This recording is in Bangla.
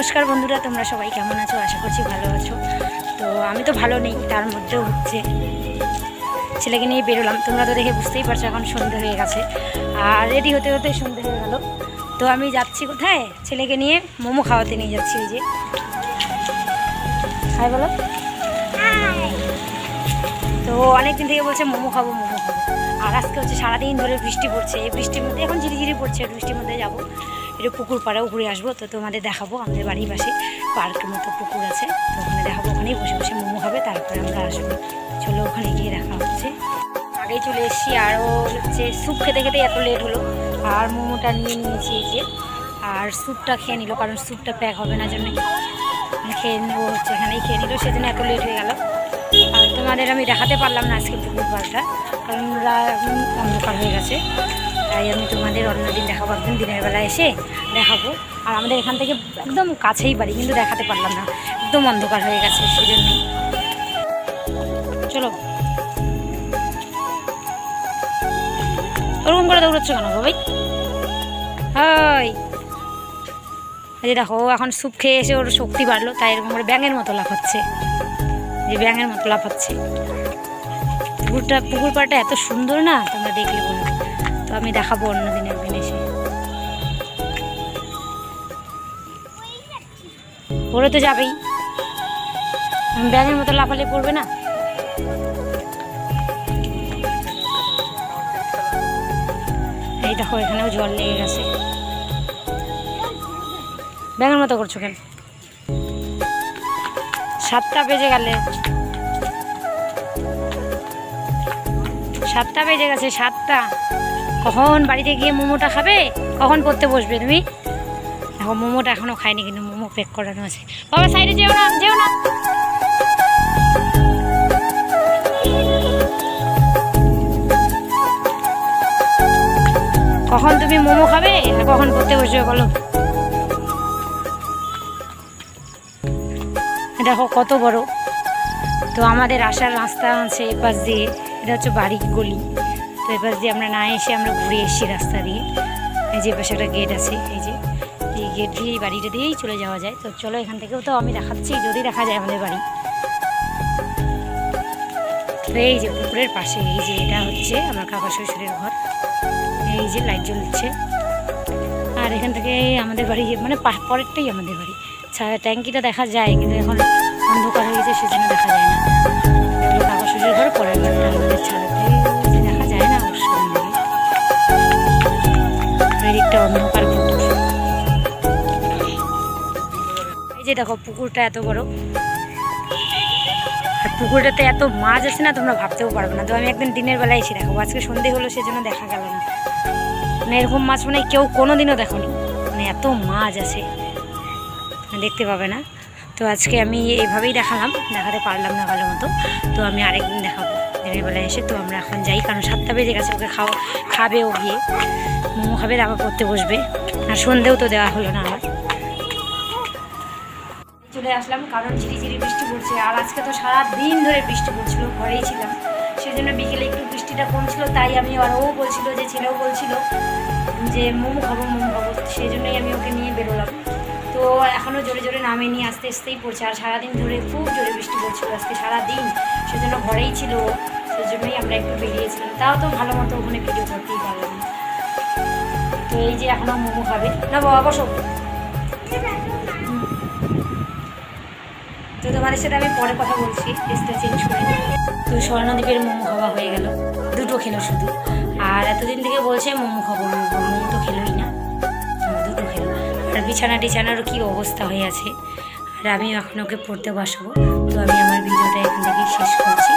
নমস্কার বন্ধুরা, তোমরা সবাই কেমন আছো? আশা করছি ভালো আছো। তো আমি তো ভালো নেই, তার মধ্যেও হচ্ছে ছেলেকে নিয়ে বেরোলাম। তোমরা তো দেখে বুঝতেই পারছ, এখন সন্ধে হয়ে গেছে। আর রেডি হতে হতে সন্ধে হয়ে গেল। তো আমি যাচ্ছি কোথায়? ছেলেকে নিয়ে মোমো খাওয়াতে নিয়ে যাচ্ছি ওই যে। হাই, বলো। তো অনেক দিন থেকে বলছে মোমো খাব মোমো খাব। আর আজকে হচ্ছে সারাদিন ধরে বৃষ্টি পড়ছে। এই বৃষ্টির মধ্যে এখন ঝিরিঝিরি পড়ছে, বৃষ্টির মধ্যে যাব। একটু পুকুর পাড়েও ঘুরে আসব, তো তোমাদের দেখাবো। আমাদের বাড়ির পাশে পার্কের মতো পুকুর আছে, তো ওখানে দেখাবো। ওখানেই বসে বসে মোমো হবে তারপরে আমরা আসব। চলো ওখানে গিয়ে দেখা হচ্ছে। আগেই চলে এসেছি আরও হচ্ছে স্যুপ খেতে খেতে এত লেট হলো। আর মোমোটা নিয়ে নিয়েছি যে। আর স্যুপটা খেয়ে নিল, কারণ স্যুপটা প্যাক হবে না, জন্য খেয়ে নেব হচ্ছে এখানেই খেয়ে নিল, সেজন্য এত লেট হয়ে গেল। আর তোমাদের আমি দেখাতে পারলাম না আজকে পুকুর পাড়টা, কারণ অন্ধকার হয়ে গেছে। তাই আমি তোমাদের অন্যদিন দেখাবো একদিন দিনের বেলা এসে দেখাবো। আর আমাদের এখান থেকে একদম কাছেই বাড়ি, কিন্তু দেখাতে পারলাম না। একদম অন্ধকার হয়ে গেছে সেই জন্যই চলো। ওরকম করে দৌড়াচ্ছ কেন ভাই? হাই। দেখো, এখন স্যুপ খেয়ে এসে ওর শক্তি বাড়লো, তাই এরকম করে ব্যাঙের মতো লাফাচ্ছে। যে ব্যাঙের মতো লাফাচ্ছে। পুকুরটা পুকুর পাড়টা এত সুন্দর না, তোমরা দেখলে বলো। তো আমি দেখাবো অন্যদিন একদিন এসে পড়ে তো যাবেই। ব্যাঙের মতো লাফালে পড়বে না? এই দেখো, এখানেও জল লেগে গেছে। ব্যাঙের মতো করছ কেন? সাতটা বেজে গেলে। সাতটা বেজে গেছে, সাতটা। কখন বাড়িতে গিয়ে মোমোটা খাবে? কখন পড়তে বসবে তুমি? এখন মোমোটা এখনও খাইনি কিন্তু মোমো প্যাক করানো আছে। বাবা সাইডে যেও না যেও না। কখন তুমি মোমো খাবে? আর কখন পড়তে বসবে বলো? দেখো, কত বড়। তো আমাদের আসার রাস্তা আছে এ পাশ দিয়ে। এটা হচ্ছে বাড়ি গলি। তো এ পাশ দিয়ে আমরা না এসে আমরা ঘুরে এসেছি রাস্তা দিয়ে, এই যে পাশে একটা গেট আছে, এই যে, এই গেট দিয়ে বাড়িটা দিয়েই চলে যাওয়া যায়। তো চলো এখান থেকেও তো আমি দেখাচ্ছি, যদি দেখা যায় আমাদের বাড়ি। তো এই যে পুকুরের পাশে, এই যে এটা হচ্ছে আমার কাকা শ্বশুরের ঘর। এই যে লাইট জ্বলছে। আর এখান থেকে আমাদের বাড়ি মানে পরেরটাই আমাদের বাড়ি। ছা- ট্যাঙ্কিটা দেখা যায়, কিন্তু এখন অন্ধকার হয়ে গেছে, সেজন্য যে দেখো পুকুরটা এত বড়। আর পুকুরটাতে এত মাছ আছে না, তোমরা ভাবতেও পারবে না। তো আমি একদিন দিনের বেলায় এসে দেখাবো। আজকে সন্ধে হলো, সেজন্য দেখা গেল না। মানে এরকম মাছ মানে কেউ কোনো দিনও দেখোনি। মানে এত মাছ আছে। দেখতে পাবে না। তো আজকে আমি এইভাবেই দেখালাম। দেখাতে পারলাম না ভালো মতো। তো আমি আরেকদিন দেখাবো দিনের বেলায় এসে। তো আমরা এখন যাই, কারণ সাতটা বেজে গেছে, ওকে খাওয়া খাবে ও গিয়ে। মোমো খাবে, তারপর পড়তে বসবে। আর সন্ধেও তো দেওয়া হলো না আমার। চলে আসলাম, কারণ ঝিরিঝিরি বৃষ্টি পড়ছে আর আজকে তো সারা দিন ধরে বৃষ্টি পড়ছিল, ঘরেই ছিলাম। সেই জন্য বিকেলে একটু বৃষ্টিটা কমছিল, তাই আমি আর ও বলছিল যে, ছেলেও বলছিল যে, মোমো খাব মোমো খাব। সেই জন্যই আমি ওকে নিয়ে বেরোলাম। তো এখনও জোরে জোরে নামে নিয়ে আস্তে আস্তেই পড়ছে। আর সারাদিন ধরে খুব জোরে বৃষ্টি পড়ছিল আজকে সারাদিন, সেজন্য ঘরেই ছিল। ও। সেজন্যই আমরা একটু বেরিয়েছিলাম। তাও তো ভালো মতো ওখানে ভিডিও করতেই পারলাম। তো এই যে এখনও মোমো খাবে। না, বাবা, বসো। তো তোমাদের সাথে আমি পরে কথা বলছি টেস্টটা চেঞ্জ করে তো স্বর্ণদ্বীপের মোমো খাওয়া হয়ে গেল। দুটো খেলো শুধু। আর এতদিন থেকে বলছে মোমো খাব মোমো তো খেলোই না। দুটো খেলো। আর বিছানা টিছানারও কী অবস্থা হয়ে আছে। আর আমি এখন ওকে পড়তে বসবো। তো আমি আমার ভিডিওটা এখান থেকে শেষ করছি।